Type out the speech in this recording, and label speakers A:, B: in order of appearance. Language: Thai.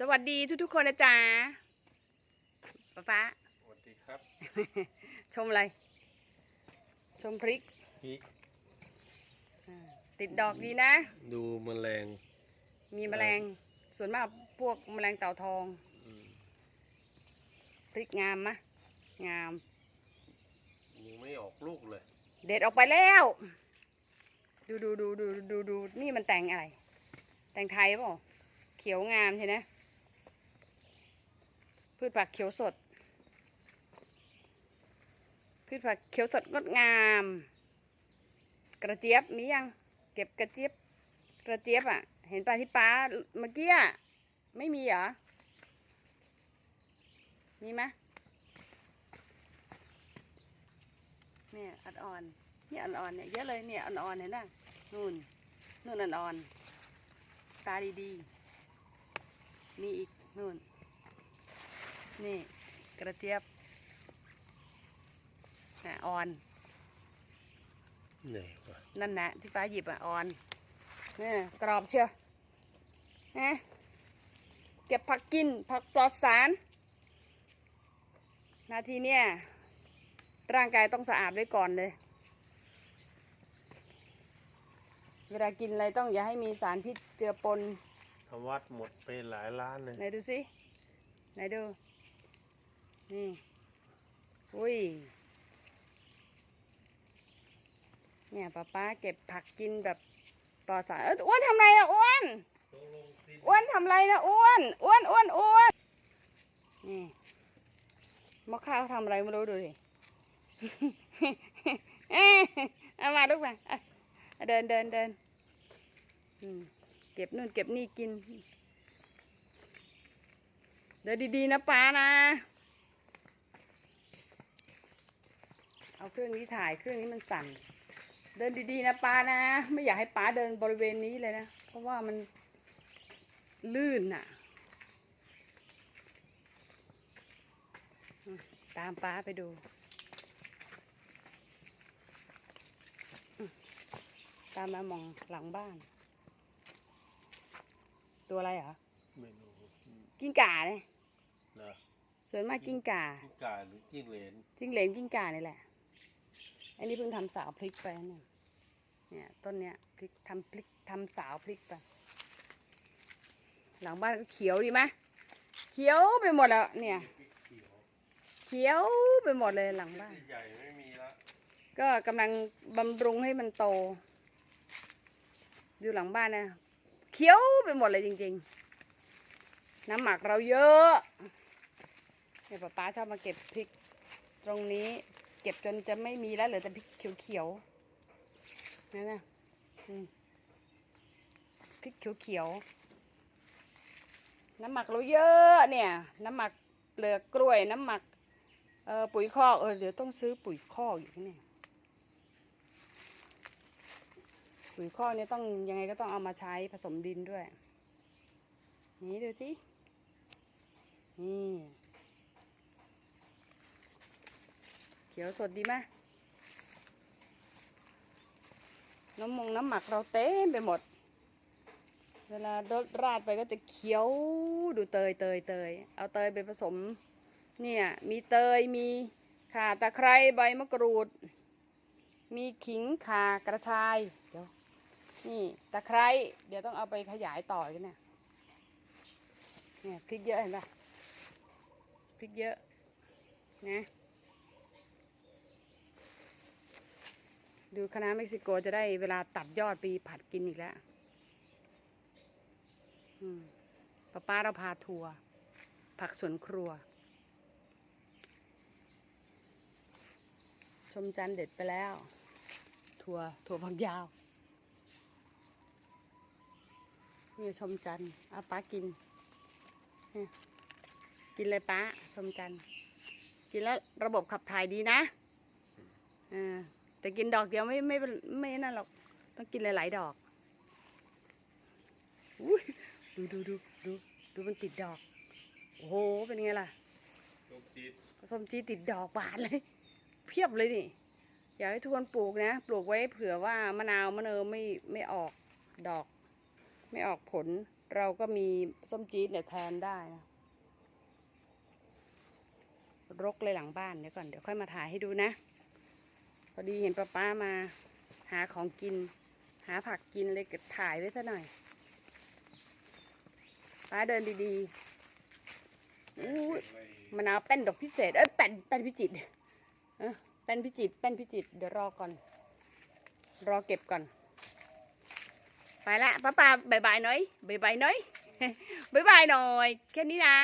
A: สวัสดีทุกๆคนนะจ๊ะป๊าป๊า
B: สวัสดีครับ
A: ชมอะไร ชมพริก
B: พี่
A: อ่าติดดอกดีนะ
B: ดูแมลง
A: มีแมลง ส่วนมากพวกแมลงเต่าทอง
B: อืม
A: พริกงามมะ งาม
B: ยังไม่ออกลูกเลย
A: เด็ดออกไปแล้ว ดูดูดูดูดูดูนี่มันแต่งอะไร แต่งไทยเปล่าเขียวงามใช่ไหม พืชผักเขียวสด พืชผักเขียวสดงดงาม กระเจี๊ยบมียัง เก็บกระเจี๊ยบ กระเจี๊ยบอะ เห็นปลาที่ป้าเมื่อกี้อะไม่มีเหรอ มีไหมเนี่ยอ่อนๆเนี่ยอ่อนๆเนี่ยเยอะเลยเนี่ยอ่อนๆเห็นไหมนู่นนู่นอ่อนๆตาดีๆมีอีกนู่น นี่กระเจี๊ยบน่ะอ่อน
B: ไหนวะ
A: นั่นนะที่ป้าหยิบอะอ่อนเนี่ยกรอบเชียวนะเก็บผักกินผักปลอดสาร นาทีเนี่ยร่างกายต้องสะอาดไว้ก่อนเลย เวลากินอะไรต้องอย่าให้มีสารพิษเจือปน
B: ทำวัดหมดไปหลายล้านเลย
A: ไหนดูสิไหนดู นี่ อุ้ย เนี่ยป้าป้าเก็บผักกินแบบปลอดสารเอยอ้วนทำไรอะอ้วน อ้วนทำไรนะอ้วน อ้วนอ้วนอ้วนนี่มะข้าวทำอะไรไม่รู้ดูดิเอ้ยเอามาลูกมาอะเดินเดินเดินอืมเก็บนู่นเก็บนี่กิน เดินดีๆนะป้านะ เอาเครื่องนี้ถ่ายเครื่องนี้มันสั่น เดินดีๆนะป้านะ ไม่อยากให้ป้าเดินบริเวณนี้เลยนะ เพราะว่ามันลื่นน่ะอืมตามป้าไปดูอืมตามมามองหลังบ้าน ตัวอะไรเหรอ
B: ไม่รู้อืม
A: กิ้งก่าเนี่ย
B: เหรอ
A: ส่วนมากกิ้งก่า
B: กิ้งก่าหรือกิ้งเหลน
A: จิ้งเหลนกิ้งก่านี่แหละ อันนี้เพิ่งทำสาวพริกไปเนี่ยเนี่ยต้นเนี้ยพริกทำพริกทำสาวพริกไปหลังบ้านก็เขียวดีไหมเขียวไปหมดแล้ว เนี่ย
B: พริกเขียว
A: เขียวไปหมดเลยหลังบ้าน
B: ใหญ่ๆไม่มีละ
A: ก็กำลังบำรุงให้มันโตดูหลังบ้านนะเขียวไปหมดเลยจริง ๆ น้ำหมักเราเยอะเนี่ยป้าป้าชอบมาเก็บพริกตรงนี้ เก็บจนจะไม่มีแล้วเหลือแต่พริกเขียวๆนั่นนะพริกเขียวๆน้ำหมักเราเยอะเนี่ย น้ำหมักเปลือกกล้วยน้ำหมักเออปุ๋ยคอกเออเดี๋ยวต้องซื้อปุ๋ยคอกอีกเนี่ปุ๋ยคอกเนี่ยต้องยังไงก็ต้องเอามาใช้ผสมดินด้วย นี่ดูสินี่ เขียวสดดีไหมน้ำมงน้ำหมักเราเต็มไปหมด เวลารดราดไปก็จะเขียวดูเตยเตยเตยเอาเตยไปผสม เนี่ย มีเตยมีข่าตะไคร้ใบมะกรูด มีขิงข่ากระชายเดี๋ยวนี่ตะไคร้เดี๋ยวต้องเอาไปขยายต่อกันเนี่ยเนี่ยพริกเยอะเห็นปะพริกเยอะนะ ดูคณะเม็กซิโกจะได้เวลาตัดยอดไปผัดกินอีกแล้วป้าป้าเราพาทัวร์ผักสวนครัว ชมจันทร์เด็ดไปแล้วถั่วถั่วฝักยาวนี่ชมจันทร์เอาป้ากิน กินเลยป้าชมจันทร์กินแล้วระบบขับถ่ายดีนะเออ แต่กินดอกเดียวไม่ไม่ไม่นั่นหรอกต้องกินหลาย ๆ ดอกอุ้ยดูดูดูดูดูมันติดดอก โอ้โห เป็นไงล่ะส้มจีติดดอกบานเลย เพียบเลยนี่ อยากให้ทุกคนปลูกนะ ปลูกไว้เผื่อว่ามะนาวมะเนอไม่ไม่ออกดอก ไม่ออกผล เราก็มีส้มจี๊ดเนี่ยแทนได้นะรกเลยหลังบ้านเดี๋ยวก่อนเดี๋ยวค่อยมาถ่ายให้ดูนะ พอดีเห็นป้าป้ามาหาของกิน หาผักกินเลยก็ถ่ายไว้ซะหน่อย ป้าเดินดีๆอู้มะนาวแป้นดอกพิเศษ เอ้ยแป้นแป้นพิจิตรเออแป้นพิจิตรแป้นพิจิตรเดี๋ยวรอก่อน รอเก็บก่อน ไปละป้าป้าบายบายหน่อยบายบายหน่อยบายบายหน่อย แค่นี้นะ